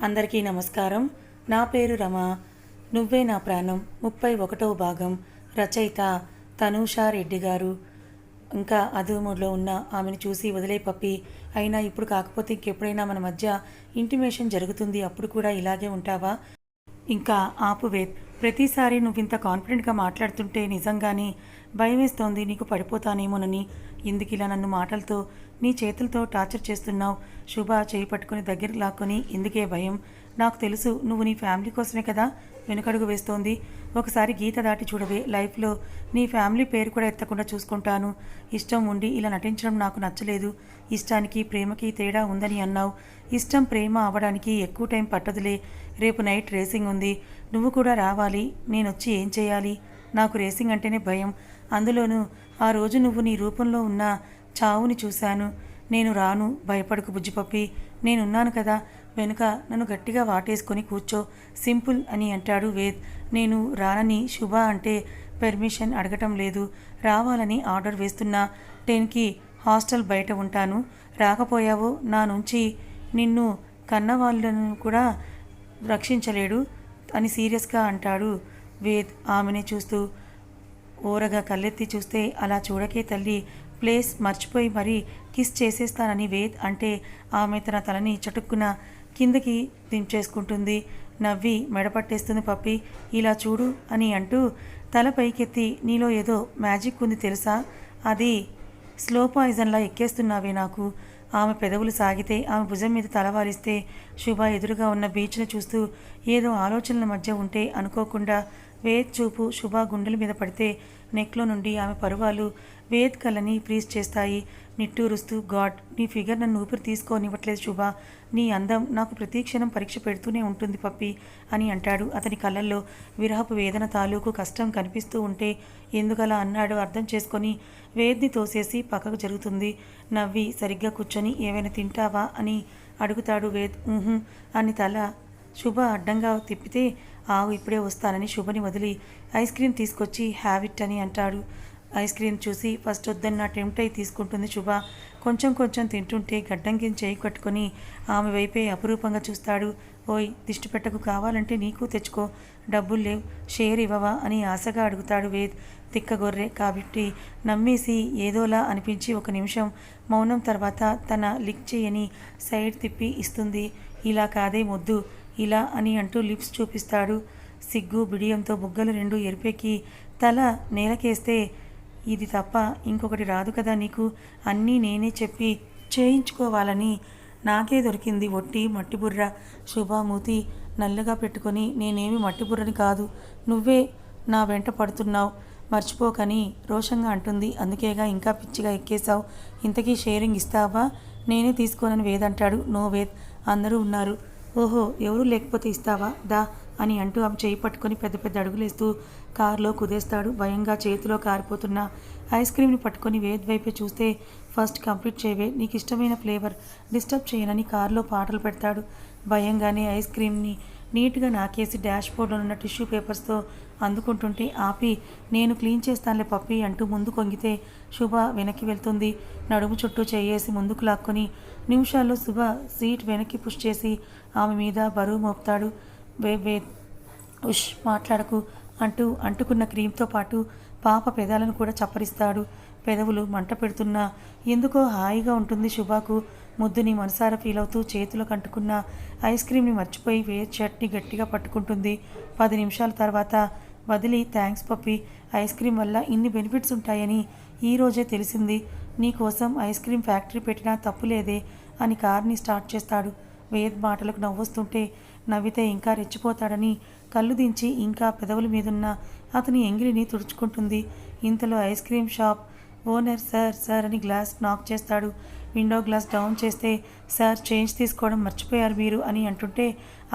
అందరికీ నమస్కారం. నా పేరు రమ. నువ్వే నా ప్రాణం. ముప్పై ఒకటవ భాగం. రచయిత తనూషా రెడ్డి గారు. ఇంకా అధుముడిలో ఉన్న ఆమెను చూసి వదిలే పప్పి. అయినా ఇప్పుడు కాకపోతే ఇంకెప్పుడైనా మన మధ్య ఇంటిమేషన్ జరుగుతుంది. అప్పుడు కూడా ఇలాగే ఉంటావా? ఇంకా ఆపువేద్ ప్రతిసారి నువ్వు ఇంత కాన్ఫిడెంట్గా మాట్లాడుతుంటే నిజంగానే భయం వేస్తోంది నీకు పడిపోతానేమోనని. ఇందుకు ఇలా నన్ను మాటలతో నీ చేతులతో టార్చర్ చేస్తున్నావు. శుభ చేయి పట్టుకుని దగ్గర లాక్కొని ఎందుకే భయం. నాకు తెలుసు నువ్వు నీ ఫ్యామిలీ కోసమే కదా వెనుకడుగు వేస్తోంది. ఒకసారి గీత దాటి చూడవే లైఫ్లో. నీ ఫ్యామిలీ పేరు కూడా ఎత్తకుండా చూసుకుంటాను. ఇష్టం ఉండి ఇలా నటించడం నాకు నచ్చలేదు. ఇష్టానికి ప్రేమకి తేడా ఉందని అన్నావు. ఇష్టం ప్రేమ అవ్వడానికి ఎక్కువ టైం పట్టదులే. రేపు నైట్ రేసింగ్ ఉంది. నువ్వు కూడా రావాలి. నేనొచ్చి ఏం చేయాలి? నాకు రేసింగ్ అంటేనే భయం. అందులోనూ ఆ రోజు నువ్వు నీ రూపంలో ఉన్న చావుని చూశాను. నేను రాను భయపడకు బుజ్జిపప్పి. నేనున్నాను కదా వెనుక నన్ను గట్టిగా వాటేసుకొని కూర్చో సింపుల్ అని అంటాడు వేద్. నేను రానని శుభ అంటే పర్మిషన్ అడగటం లేదు. రావాలని ఆర్డర్ వేస్తున్నా. టెన్కి హాస్టల్ బయట ఉంటాను. రాకపోయావో నా నుంచి నిన్ను కన్న వాళ్ళను కూడా రక్షించలేడు అని సీరియస్గా అంటాడు వేద్ ఆమెనే చూస్తూ. ఓరగా కళ్ళెత్తి చూస్తే అలా చూడకే తల్లి ప్లేస్ మర్చిపోయి మరీ కిస్ చేసేస్తానని వేద్ అంటే ఆమె తన తలని చటుక్కున కిందకి దించేసుకుంటుంది. నవ్వి మెడపట్టేస్తుంది పప్పి. ఇలా చూడు అని అంటూ తల పైకెత్తి నీలో ఏదో మ్యాజిక్ ఉంది తెలుసా? అది స్లో పాయిజన్లా ఎక్కేస్తున్నావే నాకు. ఆమె పెదవులు సాగితే ఆమె భుజం మీద తలవాలిస్తే శుభ ఎదురుగా ఉన్న బీచ్ను చూస్తూ ఏదో ఆలోచనల మధ్య ఉంటే అనుకోకుండా వేద్ చూపు శుభ గుండెల మీద పడితే నెక్లో నుండి ఆమె పరువాలు వేద్ ఫ్రీజ్ చేస్తాయి. నిట్టూరుస్తూ గాడ్ నీ ఫిగర్ నన్ను ఊపిరి తీసుకోనివ్వట్లేదు శుభ. నీ అందం నాకు ప్రతీక్షణం పరీక్ష పెడుతూనే ఉంటుంది పప్పి అని అంటాడు అతని కళ్ళల్లో విరహపు వేదన తాలూకు కష్టం కనిపిస్తూ ఉంటే ఎందుకలా అన్నాడు అర్థం చేసుకొని వేద్ని తోసేసి పక్కకు జరుగుతుంది. నవ్వి సరిగ్గా కూర్చొని ఏమైనా తింటావా? అని అడుగుతాడు వేద్. ఊహు అని తల శుభ అడ్డంగా తిప్పితే ఆవు ఇప్పుడే వస్తానని శుభని వదిలి ఐస్ క్రీమ్ తీసుకొచ్చి హ్యావిట్ అని అంటాడు. ఐస్ క్రీమ్ చూసి ఫస్ట్ వద్దన్న టెంప్ట్ అయి తీసుకుంటుంది శుభ. కొంచెం కొంచెం తింటుంటే గడ్డంకిని చేయి కట్టుకొని ఆమె వైపే అపురూపంగా చూస్తాడు. ఓయ్ దిష్టి పెట్టకు కావాలంటే నీకు తెచ్చుకో. డబ్బులు లేవు షేర్ ఇవ్వవా అని ఆశగా అడుగుతాడు వేద్. తిక్క గొర్రె కాబట్టి నమ్మేసి ఏదోలా అనిపించి ఒక నిమిషం మౌనం తర్వాత తన లిక్ చేయని సైడ్ తిప్పి ఇస్తుంది. ఇలా కాదే మొద్దు ఇలా అని అంటూ లిప్స్ చూపిస్తాడు. సిగ్గు బిడియంతో బుగ్గలు రెండు ఎరిపెక్కి తల నేలకేస్తే ఇది తప్ప ఇంకొకటి రాదు కదా నీకు. అన్నీ నేనే చెప్పి చేయించుకోవాలని నాకే దొరికింది ఒట్టి మట్టిబుర్ర. శుభామూతి నల్లగా పెట్టుకొని నేనేమి మట్టిబుర్రని కాదు. నువ్వే నా వెంట పడుతున్నావు. మర్చిపోకని రోషంగా అంటుంది. అందుకేగా ఇంకా పిచ్చిగా ఎక్కేశావు. ఇంతకీ షేరింగ్ ఇస్తావా? నేనే తీసుకోనని వేదంటాడు నో వేద్. అందరూ ఉన్నారు. ఓహో ఎవరూ లేకపోతే ఇస్తావా? దా అని అంటూ ఆమె చేయి పట్టుకొని పెద్ద పెద్ద అడుగులేస్తూ కారులో కుదేస్తాడు. భయంగా చేతిలో కారిపోతున్న ఐస్ క్రీమ్ని పట్టుకొని వేద్ వైపే చూస్తే ఫస్ట్ కంప్లీట్ చేయవే నీకు ఇష్టమైన ఫ్లేవర్ డిస్టర్బ్ చేయనని కారులో పాటలు పెడతాడు. భయంగానే ఐస్ క్రీమ్ని నీట్గా నాకేసి డాష్ బోర్డ్లో ఉన్న టిష్యూ పేపర్స్తో అందుకుంటుంటే ఆపి నేను క్లీన్ చేస్తానులే పప్పి అంటూ ముందు కొంగితే శుభ వెనక్కి వెళ్తుంది. నడుము చుట్టూ చేయేసి ముందుకు లాక్కొని నిమిషాల్లో శుభ సీట్ వెనక్కి పుష్ చేసి ఆమె మీద బరువు మోపుతాడు. వే వే ఉష్ మాట్లాడకు అంటూ అంటుకున్న క్రీమ్తో పాటు పాప పెదాలను కూడా చప్పరిస్తాడు. పెదవులు మంట పెడుతున్నా ఎందుకో హాయిగా ఉంటుంది శుభాకు ముద్దుని మనసారా ఫీల్ అవుతూ చేతిలో కంటుకున్న ఐస్ క్రీమ్ని మర్చిపోయి వే చట్నీ గట్టిగా పట్టుకుంటుంది. పది నిమిషాల తర్వాత వదిలి థ్యాంక్స్ పప్పి ఐస్ క్రీమ్ వల్ల ఇన్ని బెనిఫిట్స్ ఉంటాయని ఈ రోజే తెలిసింది. నీకోసం ఐస్ క్రీమ్ ఫ్యాక్టరీ పెట్టినా తప్పులేదే అని కార్ని స్టార్ట్ చేస్తాడు. వేద్ మాటలకు నవ్వొస్తుంటే నవ్వితే ఇంకా రెచ్చిపోతాడని కళ్ళు దించి ఇంకా పెదవుల మీదున్న అతని ఎంగిలిని తుడుచుకుంటుంది. ఇంతలో ice cream shop owner sir sir అని గ్లాస్ నాక్ చేస్తాడు. విండో గ్లాస్ డౌన్ చేస్తే సార్ చేంజ్ తీసుకోవడం మర్చిపోయారు మీరు అని అంటుంటే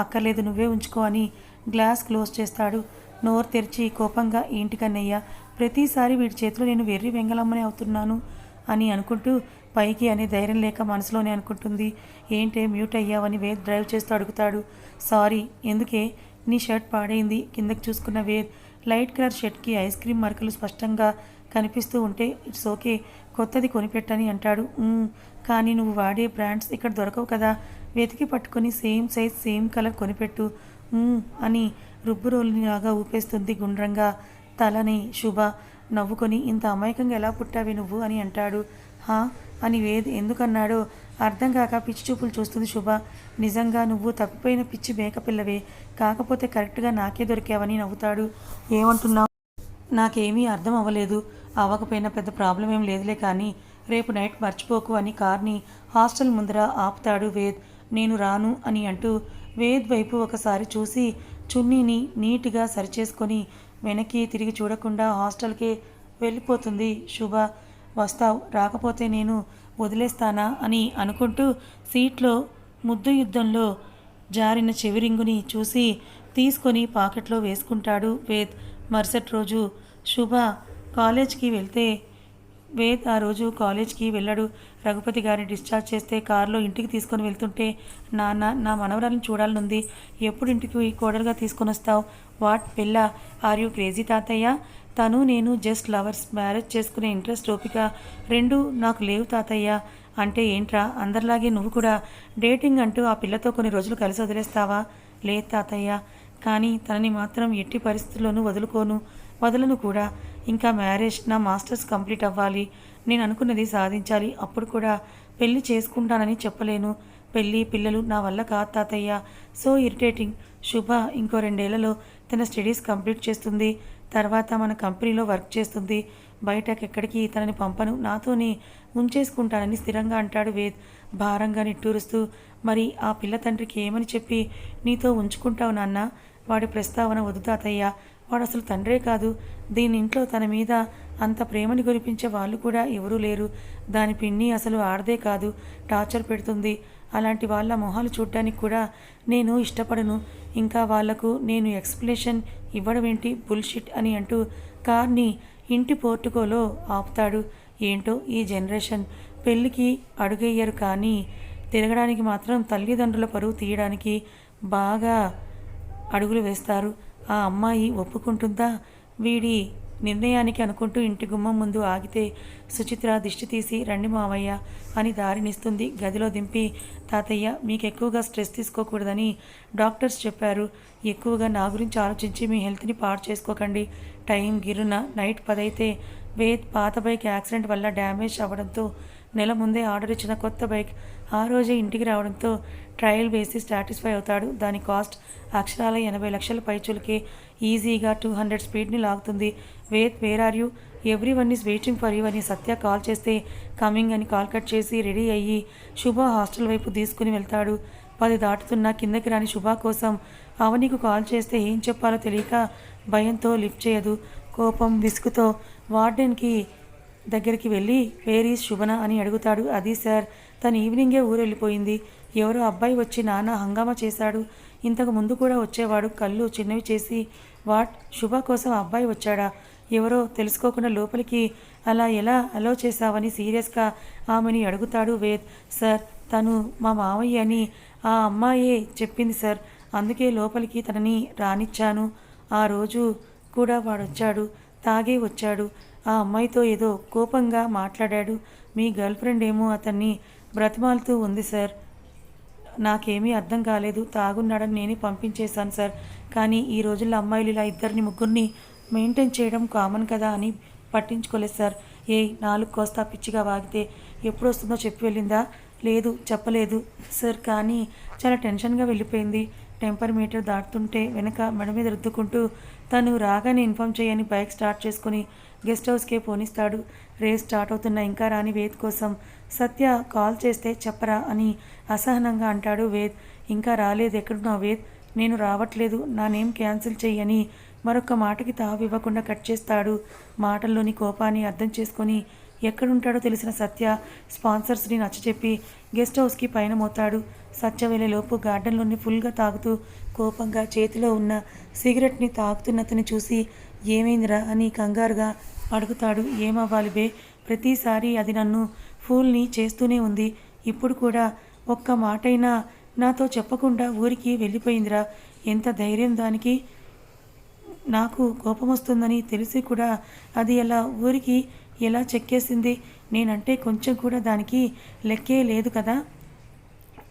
అక్కర్లేదు నువ్వే ఉంచుకో అని గ్లాస్ క్లోజ్ చేస్తాడు. నోరు తెరిచి కోపంగా ఏంటికన్నయ్య ప్రతిసారి వీడి చేతిలో నేను వెర్రి వెంగళమ్మనే అవుతున్నాను. అని అనుకుంటూ పైకి అనే ధైర్యం లేక మనసులోనే అనుకుంటుంది. ఏంటే మ్యూట్ అయ్యావని వేద్ డ్రైవ్ చేస్తూ అడుగుతాడు. సారీ ఎందుకే? నీ షర్ట్ పాడైంది. కిందకి చూసుకున్న వేద్ లైట్ కలర్ షర్ట్కి ఐస్ క్రీమ్ మరకలు స్పష్టంగా కనిపిస్తూ ఉంటే ఇట్స్ ఓకే కొత్తది కొనిపెట్టని అంటాడు. కానీ నువ్వు వాడే బ్రాండ్స్ ఇక్కడ దొరకవు కదా. వెతికి పట్టుకొని సేమ్ సైజ్ సేమ్ కలర్ కొనిపెట్టు. అని రుబ్బు రుబ్బురోలులాగా ఊపేస్తుంది గుండ్రంగా తలని శుభ. నవ్వుకొని ఇంత అమాయకంగా ఎలా పుట్టావి నువ్వు? అని అంటాడు. హా అని వేద్ ఎందుకన్నాడో అర్థం కాక పిచ్చి చూపులు చూస్తుంది శుభ. నిజంగా నువ్వు తప్పిపోయిన పిచ్చి మేకపిల్లవే కాకపోతే కరెక్ట్గా నాకే దొరికావని నవ్వుతాడు. ఏమంటున్నావు? నాకేమీ అర్థం అవ్వలేదు. అవ్వకపోయినా పెద్ద ప్రాబ్లం ఏం లేదులే కానీ రేపు నైట్ మర్చిపోకు అని కార్ని హాస్టల్ ముందర ఆపుతాడు వేద్. నేను రాను అని అంటూ వేద్ వైపు ఒకసారి చూసి చున్నీని నీట్గా సరిచేసుకొని వెనక్కి తిరిగి చూడకుండా హాస్టల్కి వెళ్ళిపోతుంది. శుభ వస్తావు రాకపోతే నేను వదిలేస్తానా అని అనుకుంటూ సీట్లో ముద్దు యుద్ధంలో జారిన చెవిరింగుని చూసి తీసుకొని పాకెట్లో వేసుకుంటాడు వేద్. మరుసటి రోజు శుభ కాలేజ్కి వెళ్తే వేద్ ఆ రోజు కాలేజ్కి వెళ్ళాడు. రఘుపతి గారిని డిశ్చార్జ్ చేస్తే కారులో ఇంటికి తీసుకొని వెళ్తుంటే నాన్న నా మనవరాలను చూడాలనుంది. ఎప్పుడు ఇంటికి కోడలుగా తీసుకొని వస్తావు? వాట్ పెళ్ళ ఆర్ యూ క్రేజీ తాతయ్య? తను నేను జస్ట్ లవర్స్ మ్యారేజ్ చేసుకునే ఇంట్రెస్ట్ ఓపిక. రెండు నాకు లేవు తాతయ్య. అంటే ఏంట్రా? అందరిలాగే నువ్వు కూడా. డేటింగ్ అంటూ ఆ పిల్లతో కొన్ని రోజులు కలిసి వదిలేస్తావా? లేదు తాతయ్య. కానీ తనని మాత్రం ఎట్టి పరిస్థితుల్లోనూ వదులుకోను. వదలను కూడా. ఇంకా మ్యారేజ్ నా మాస్టర్స్ కంప్లీట్ అవ్వాలి. నేను అనుకున్నది సాధించాలి. అప్పుడు కూడా పెళ్ళి చేసుకుంటానని చెప్పలేను. పెళ్ళి పిల్లలు నా వల్ల కాదు తాతయ్య. So irritating. శుభ ఇంకో రెండేళ్ళలో తన స్టడీస్ కంప్లీట్ చేస్తుంది. తర్వాత మన కంపెనీలో వర్క్ చేస్తుంది. బయటకు ఎక్కడికి తనని పంపను. నాతోనే ఉంచేసుకుంటానని స్థిరంగా అంటాడు వేద్. భారంగా నిట్టూరుస్తూ మరి ఆ పిల్ల తండ్రికి ఏమని చెప్పి నీతో ఉంచుకుంటావు నాన్న? వాడి ప్రస్తావన వద్దు తాతయ్య. వాడు అసలు తండ్రే కాదు. దీని ఇంట్లో తన మీద అంత ప్రేమని కురిపించే వాళ్ళు కూడా ఎవరూ లేరు. దాని పిన్ని అసలు ఆడదే కాదు. టార్చర్ పెడుతుంది. అలాంటి వాళ్ళ మొహాలు చూడడానికి కూడా నేను ఇష్టపడను. ఇంకా వాళ్ళకు నేను ఎక్స్ప్లెనేషన్ ఇవ్వడం ఏంటి? బుల్షిట్ అని అంటూ కార్ని ఇంటి పోర్టుకోలో ఆపుతాడు. ఏంటో ఈ జనరేషన్. పెళ్ళికి అడుగయ్యారు కానీ తిరగడానికి మాత్రం తల్లిదండ్రుల పరువు తీయడానికి బాగా అడుగులు వేస్తారు. ఆ అమ్మాయి ఒప్పుకుంటుందా? వీడి నిర్ణయానికి అనుకుంటూ ఇంటి గుమ్మం ముందు ఆగితే సుచిత్ర దిష్టి తీసి రండి మావయ్య అని దారినిస్తుంది. గదిలో దింపి తాతయ్య మీకు ఎక్కువగా స్ట్రెస్ తీసుకోకూడదని డాక్టర్స్ చెప్పారు. ఎక్కువగా నా గురించి ఆలోచించి మీ హెల్త్ని పాడు చేసుకోకండి. టైం గిరున నైట్ పదైతే వేద్ పాత బైక్ యాక్సిడెంట్ వల్ల డ్యామేజ్ అవ్వడంతో నెల ముందే ఆర్డర్ ఇచ్చిన కొత్త బైక్ ఆ రోజే ఇంటికి రావడంతో ట్రయల్ వేసి సాటిస్ఫై అవుతాడు. దాని కాస్ట్ అక్షరాల ఎనభై లక్షల పైచులకే ఈజీగా టూ హండ్రెడ్ స్పీడ్ని లాగుతుంది. Ved where are you? Everyone is waiting for you అని సత్య కాల్ చేస్తే కమింగ్ అని కాల్ కట్ చేసి రెడీ అయ్యి శుభ హాస్టల్ వైపు తీసుకుని వెళ్తాడు. పది దాటుతున్న కిందకి రాని శుభ కోసం అవనికి కాల్ చేస్తే ఏం చెప్పాలో తెలియక భయంతో లిఫ్ట్ చేయదు. కోపం విసుగుతో వార్డెన్కి దగ్గరికి వెళ్ళి వేరీ శుభన అని అడుగుతాడు. అది సార్ తను ఈవినింగే ఊరెళ్ళిపోయింది. ఎవరో అబ్బాయి వచ్చి నాన్న హంగామా చేశాడు. ఇంతకు ముందు కూడా వచ్చేవాడు కళ్ళు చిన్నవి చేసి వాట్? శుభ కోసం అబ్బాయి వచ్చాడా? ఎవరో తెలుసుకోకుండా లోపలికి అలా ఎలా అలో చేశావని సీరియస్గా ఆమెని అడుగుతాడు వేద్. సార్ తను మా మావయ్య అని ఆ అమ్మాయే చెప్పింది సార్. అందుకే లోపలికి తనని రానిచ్చాను. ఆ రోజు కూడా వాడొచ్చాడు తాగే వచ్చాడు. ఆ అమ్మాయితో ఏదో కోపంగా మాట్లాడాడు. మీ గర్ల్ ఫ్రెండ్ ఏమో అతన్ని బ్రతిమాలుతూ ఉంది సార్. నాకేమీ అర్థం కాలేదు. తాగున్నాడని నేనే పంపించేశాను సార్. కానీ ఈ రోజుల్లో అమ్మాయిలు ఇలా ఇద్దరిని ముగ్గురిని మెయింటైన్ చేయడం కామన్ కదా అని పట్టించుకోలేదు సార్. ఏ నాలుగు కోస్తా పిచ్చిగా వాగితే ఎప్పుడు వస్తుందో చెప్పి వెళ్ళిందా? లేదు చెప్పలేదు సార్. కానీ చాలా టెన్షన్గా వెళ్ళిపోయింది. టెంపర్ మీటర్ దాటుతుంటే వెనక మెడ మీద రుద్దుకుంటూ తను రాగానే ఇన్ఫామ్ చేయని బైక్ స్టార్ట్ చేసుకుని గెస్ట్ హౌస్కే పోనిస్తాడు. రేస్ స్టార్ట్ అవుతున్న ఇంకా రాని వేద్ కోసం సత్య కాల్ చేస్తే చెప్పరా అని అసహనంగా అంటాడు వేద్. ఇంకా రాలేదు ఎక్కడున్నావు వేద్? నేను రావట్లేదు నా నేమ్ క్యాన్సిల్ చెయ్యని మరొక మాటకి తావు ఇవ్వకుండా కట్ చేస్తాడు. మాటల్లోని కోపాన్ని అర్థం చేసుకొని ఎక్కడుంటాడో తెలిసిన సత్య స్పాన్సర్స్ని నచ్చచెప్పి గెస్ట్ హౌస్కి పైన మోతాడు. సత్య వెళ్ళేలోపు గార్డెన్లోని ఫుల్గా తాగుతూ కోపంగా చేతిలో ఉన్న సిగరెట్ని తాగుతున్నతని చూసి ఏమైందిరా అని కంగారుగా అడుగుతాడు. ఏమవ్వాలి బే? ప్రతిసారి అది నన్ను ఫూల్ని చేస్తూనే ఉంది. ఇప్పుడు కూడా ఒక్క మాటైనా నాతో చెప్పకుండా ఊరికి వెళ్ళిపోయిందిరా. ఎంత ధైర్యం దానికి? నాకు కోపం వస్తుందని తెలిసి కూడా అది ఎలా ఊరికి ఎలా చెక్కేసింది? నేనంటే కొంచెం కూడా దానికి లెక్కే లేదు కదా?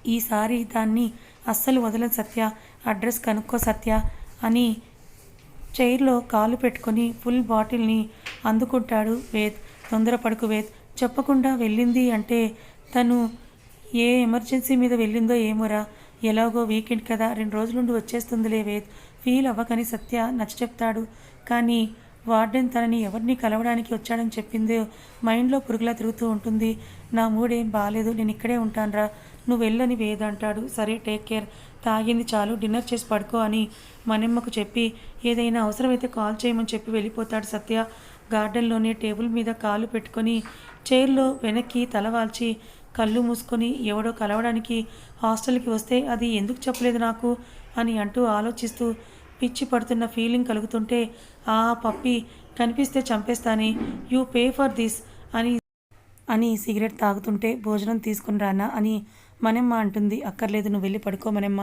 ఈసారి దాన్ని అస్సలు వదలని సత్య. అడ్రస్ కనుక్కో సత్య అని చైర్లో కాలు పెట్టుకొని ఫుల్ బాటిల్ని అందుకుంటాడు వేద్. తొందరపడుకు వేద్. చెప్పకుండా వెళ్ళింది అంటే తను ఏ ఎమర్జెన్సీ మీద వెళ్ళిందో ఏమోరా. ఎలాగో వీకెండ్ కదా రెండు రోజులుండి వచ్చేస్తుందిలే వేద్. ఫీల్ అవ్వకని సత్య నచ్చ చెప్తాడు. కానీ వార్డెన్ తనని ఎవరిని కలవడానికి వచ్చాడని చెప్పిందో మైండ్లో పురుగులా తిరుగుతూ ఉంటుంది. నా మూడేం బాగాలేదు నేను ఇక్కడే ఉంటానురా. నువ్వు వెళ్ళని వేద్ అంటాడు. సరే టేక్ కేర్. తాగింది చాలు డిన్నర్ చేసి పడుకో అని మనెమ్మకు చెప్పి ఏదైనా అవసరమైతే కాల్ చేయమని చెప్పి వెళ్ళిపోతాడు సత్య. గార్డెన్లోనే టేబుల్ మీద కాలు పెట్టుకొని చైర్లో వెనక్కి తలవాల్చి కళ్ళు మూసుకొని ఎవడో కలవడానికి హాస్టల్కి వస్తే అది ఎందుకు చెప్పలేదు నాకు అని అంటూ ఆలోచిస్తూ పిచ్చి పడుతున్న ఫీలింగ్ కలుగుతుంటే ఆ పప్పి కనిపిస్తే చంపేస్తానే యూ పే ఫర్ దిస్ అని అని సిగరెట్ తాగుతుంటే భోజనం తీసుకుని రానా అని మనమ్మ అంటుంది. అక్కర్లేదు నువ్వు వెళ్ళి పడుకో మనమ్మ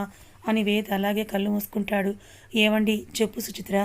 అని వేద్ అలాగే కళ్ళు మూసుకుంటాడు. ఏవండి చెప్పు సుచిత్ర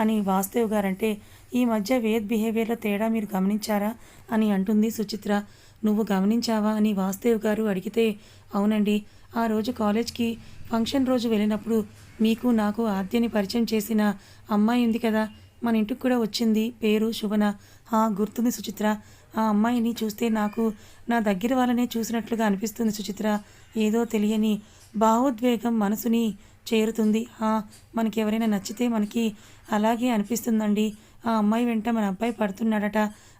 అని వాస్తవ్ గారంటే ఈ మధ్య వేద్ బిహేవియర్లో తేడా మీరు గమనించారా అని అంటుంది సుచిత్ర. నువ్వు గమనించావా అని వాసుదేవ్ గారు అడిగితే అవునండి. ఆ రోజు కాలేజ్కి ఫంక్షన్ రోజు వెళ్ళినప్పుడు మీకు నాకు ఆద్యని పరిచయం చేసిన అమ్మాయి ఉంది కదా. మన ఇంటికి కూడా వచ్చింది. పేరు శుభన. ఆ గుర్తుంది సుచిత్ర. ఆ అమ్మాయిని చూస్తే నాకు నా దగ్గర వాళ్ళనే చూసినట్లుగా అనిపిస్తుంది సుచిత్ర. ఏదో తెలియని భావోద్వేగం మనసుని చేరుతుంది. ఆ మనకి ఎవరైనా నచ్చితే మనకి అలాగే అనిపిస్తుందండి. ఆ అమ్మాయి వెంట మన అబ్బాయి పడుతున్నాడట.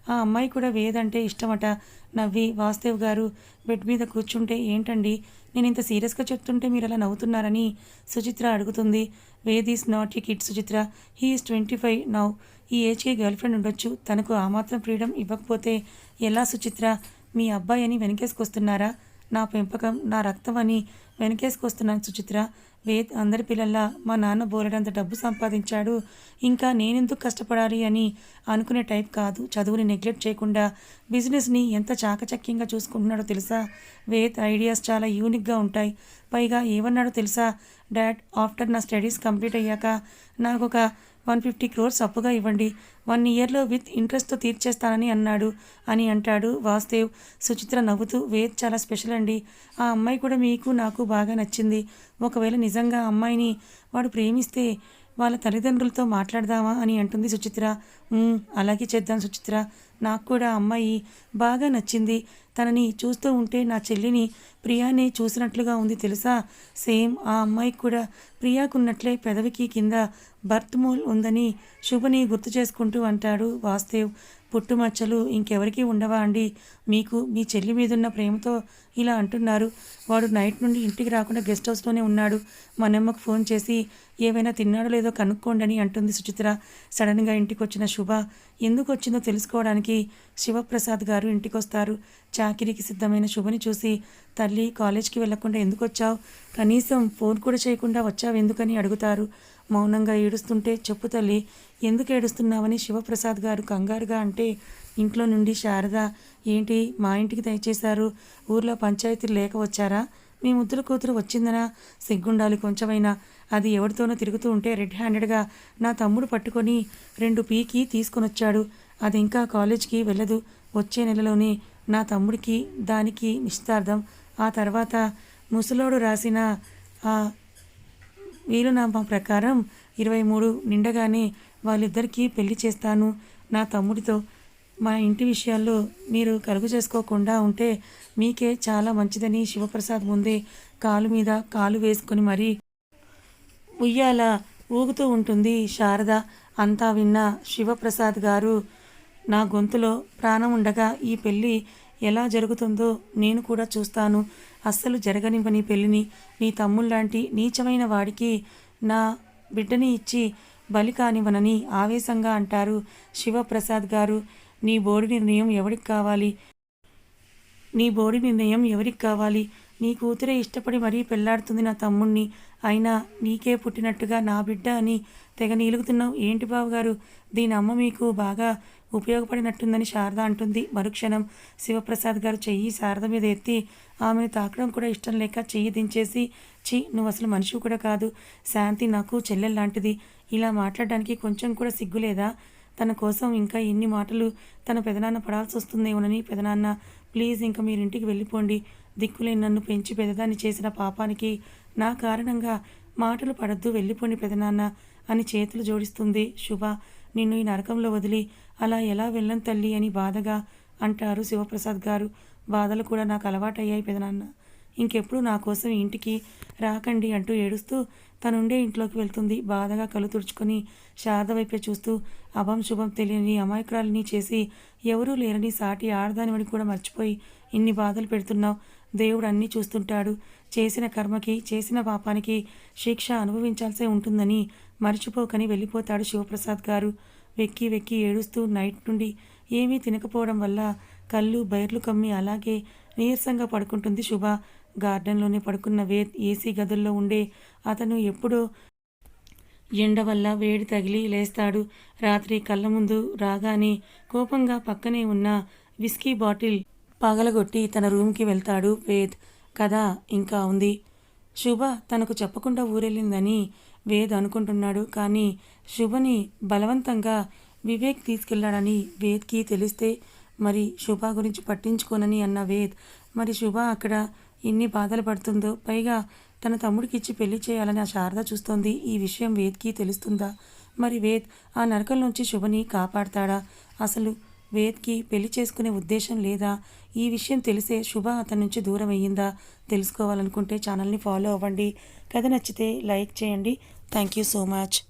ఆ అమ్మాయి కూడా వేదంటే ఇష్టమట. నవ్వి వాసుదేవ్ గారు బెడ్ మీద కూర్చుంటే ఏంటండి? నేను ఇంత సీరియస్గా చెప్తుంటే మీరు అలా నవ్వుతున్నారని సుచిత్ర అడుగుతుంది. Ved is not a kid Suchitra. He is twenty five now. ఈ ఏజ్కి గర్ల్ ఫ్రెండ్ ఉండొచ్చు. తనకు ఆ మాత్రం ఫ్రీడమ్ ఇవ్వకపోతే ఎలా సుచిత్ర? మీ అబ్బాయి అని వెనకేసుకొస్తున్నారా? నా పెంపకం నా రక్తం అని వెనకేసుకొస్తున్నాను సుచిత్ర. వేద్ అందరి పిల్లల్లా మా నాన్న బోలెడంత డబ్బు సంపాదించాడు. ఇంకా నేనెందుకు కష్టపడాలి అని అనుకునే టైప్ కాదు. చదువుని నెగ్లెక్ట్ చేయకుండా బిజినెస్ని ఎంత చాకచక్యంగా చూసుకుంటున్నాడో తెలుసా? వేద్ ఐడియాస్ చాలా యూనిక్గా ఉంటాయి. పైగా ఏమన్నాడో తెలుసా? డాడ్ ఆఫ్టర్ నా స్టడీస్ కంప్లీట్ అయ్యాక నాకు ఒక వన్ ఫిఫ్టీ క్రోర్స్ అప్పుగా ఇవ్వండి. వన్ ఇయర్లో విత్ ఇంట్రెస్ట్తో తీర్చేస్తానని అన్నాడు అని అంటాడు వాసుదేవ్. సుచిత్ర నవ్వుతూ వేద్ చాలా స్పెషల్ అండి. ఆ అమ్మాయి కూడా మీకు నాకు బాగా నచ్చింది. ఒకవేళ నిజంగా అమ్మాయిని వాడు ప్రేమిస్తే వాళ్ళ తల్లిదండ్రులతో మాట్లాడదామా అని అంటుంది సుచిత్ర. అలాగే చేద్దాం సుచిత్ర. నాకు కూడా అమ్మాయి బాగా నచ్చింది. తనని చూస్తూ ఉంటే నా చెల్లిని ప్రియాని చూసినట్లుగా ఉంది తెలుసా? సేమ్ ఆ అమ్మాయికి కూడా ప్రియాకున్నట్లే పెదవికి కింద బర్త్ మోల్ ఉందని శుభని గుర్తు చేసుకుంటూ అంటాడు వాస్తేవ్ పుట్టుమచ్చలు ఇంకెవరికీ ఉండవా అండి? మీకు మీ చెల్లి మీదున్న ప్రేమతో ఇలా అంటున్నారు. వాడు నైట్ నుండి ఇంటికి రాకుండా గెస్ట్ హౌస్లోనే ఉన్నాడు. మనమ్మకు ఫోన్ చేసి ఏవైనా తిన్నాడో లేదో కనుక్కోండి అని అంటుంది సుచిత్ర. సడన్గా ఇంటికి వచ్చిన శుభ ఎందుకు వచ్చిందో తెలుసుకోవడానికి శివప్రసాద్ గారు ఇంటికి వస్తారు చాకిరీకి సిద్ధమైన శుభని చూసి తల్లి కాలేజ్కి వెళ్ళకుండా ఎందుకు వచ్చావు కనీసం ఫోన్ కూడా చేయకుండా వచ్చావు ఎందుకని అడుగుతారు. మౌనంగా ఏడుస్తుంటే చెప్పు తల్లి ఎందుకు ఏడుస్తున్నావని శివప్రసాద్ గారు కంగారుగా అంటే ఇంట్లో నుండి శారద ఏంటి మా ఇంటికి దయచేశారు ఊర్లో పంచాయతీలు లేక వచ్చారా? మీ ముద్దుల కూతురు వచ్చిందనా? సిగ్గుండాలి కొంచెమైనా. అది ఎవరితోనో తిరుగుతూ ఉంటే రెడ్ హ్యాండెడ్గా నా తమ్ముడు పట్టుకొని రెండు పీకి తీసుకొని వచ్చాడు అది ఇంకా కాలేజ్కి వెళ్ళదు. వచ్చే నెలలోనే నా తమ్ముడికి దానికి నిశ్చితార్థం. ఆ తర్వాత ముసలోడు రాసిన ఆ వీలునామా ప్రకారం ఇరవై మూడు నిండగానే వాళ్ళిద్దరికీ పెళ్ళి చేస్తాను. నా తమ్ముడితో మా ఇంటి విషయాల్లో మీరు కలుగు చేసుకోకుండా ఉంటే మీకే చాలా మంచిదని శివప్రసాద్ ముందే కాలు మీద కాలు వేసుకుని మరీ ఉయ్యాల ఊగుతూ ఉంటుంది. శారద అంతా విన్న శివప్రసాద్ గారు నా గొంతులో ప్రాణం ఉండగా ఈ పెళ్ళి ఎలా జరుగుతుందో నేను కూడా చూస్తాను. అస్సలు జరగనివ్వని పెళ్ళిని. నీ తమ్ముళ్ళలాంటి నీచమైన వాడికి నా బిడ్డని ఇచ్చి బలి కానివ్వనని ఆవేశంగా అంటారు శివప్రసాద్ గారు. నీ బోడి నిర్ణయం ఎవరికి కావాలి? నీ బోడి నిర్ణయం ఎవరికి కావాలి? నీ కూతురే ఇష్టపడి మరీ పెళ్ళాడుతుంది నా తమ్ముణ్ణి. అయినా నీకే పుట్టినట్టుగా నా బిడ్డ అని తెగ నీలుగుతున్నావు. ఏంటి బావగారు? దీని అమ్మ మీకు బాగా ఉపయోగపడినట్టుందని శారద అంటుంది. మరుక్షణం శివప్రసాద్ గారు చెయ్యి శారద మీద ఎత్తి ఆమెను తాకడం కూడా ఇష్టం లేక చెయ్యి దించేసి చి నువ్వు అసలు మనిషి కూడా కాదు. శాంతి నాకు చెల్లెల్లాంటిది ఇలా మాట్లాడడానికి కొంచెం కూడా సిగ్గులేదా తన కోసం ఇంకా ఎన్ని మాటలు తన పెదనాన్న పడాల్సి వస్తుందేమోనని పెదనాన్న ప్లీజ్ ఇంకా మీరు ఇంటికి వెళ్ళిపోండి. దిక్కులేని నన్ను పెంచి పెదదాన్ని చేసిన పాపానికి నా కారణంగా మాటలు పడద్దు వెళ్ళిపోని పెదనాన్న అని చేతులు జోడిస్తుంది శుభ. నిన్ను ఈ నరకంలో వదిలి అలా ఎలా వెళ్ళను తల్లి అని బాధగా అంటారు శివప్రసాద్ గారు. బాధలు కూడా నాకు అలవాటయ్యాయి పెదనాన్న. ఇంకెప్పుడు నా కోసం ఇంటికి రాకండి అంటూ ఏడుస్తూ తనుండే ఇంట్లోకి వెళ్తుంది. బాధగా కళ్ళు తుడుచుకొని శారద వైపే చూస్తూ అభం శుభం తెలియని అమాయకురాలని చేసి ఎవరూ లేరని సాటి ఆడదానివని కూడా మర్చిపోయి ఇన్ని బాధలు పెడుతున్నావు. దేవుడు అన్నీ చూస్తుంటాడు. చేసిన కర్మకి చేసిన పాపానికి శిక్ష అనుభవించాల్సే ఉంటుందని మర్చిపోకని వెళ్ళిపోతాడు శివప్రసాద్ గారు. వెక్కి వెక్కి ఏడుస్తూ నైట్ నుండి ఏమీ తినకపోవడం వల్ల కళ్ళు బైర్లు కమ్మి అలాగే నీరసంగా పడుకుంటుంది శుభ. గార్డెన్లోనే పడుకున్న వే ఏసీ గదుల్లో ఉండే అతను ఎప్పుడో ఎండ వల్ల వేడి తగిలి లేస్తాడు. రాత్రి కళ్ళ ముందు రాగానే కోపంగా పక్కనే ఉన్న విస్కీ బాటిల్ పగలగొట్టి తన రూమ్కి వెళ్తాడు వేద్. కథ ఇంకా ఉంది. శుభ తనకు చెప్పకుండా ఊరెళ్ళిందని వేద్ అనుకుంటున్నాడు. కానీ శుభని బలవంతంగా వివేక్ తీసుకెళ్ళాడని వేద్కి తెలిస్తే మరి శుభ గురించి పట్టించుకోనని అన్న వేద్. మరి శుభ అక్కడ ఎన్ని బాధలు పడుతుందో పైగా తన తమ్ముడికి ఇచ్చి పెళ్ళి చేయాలని ఆ శారద చూస్తోంది. ఈ విషయం వేద్కి తెలుస్తుందా? మరి వేద్ ఆ నరకం నుంచి శుభని కాపాడతాడా? అసలు వేద్కి పెళ్ళి చేసుకునే ఉద్దేశం లేదా? ఈ విషయం తెలిసే శుభ అతని నుంచి దూరం అయ్యిందా? తెలుసుకోవాలనుకుంటే ఛానల్ని ఫాలో అవ్వండి. కథ నచ్చితే లైక్ చేయండి. Thank you so much.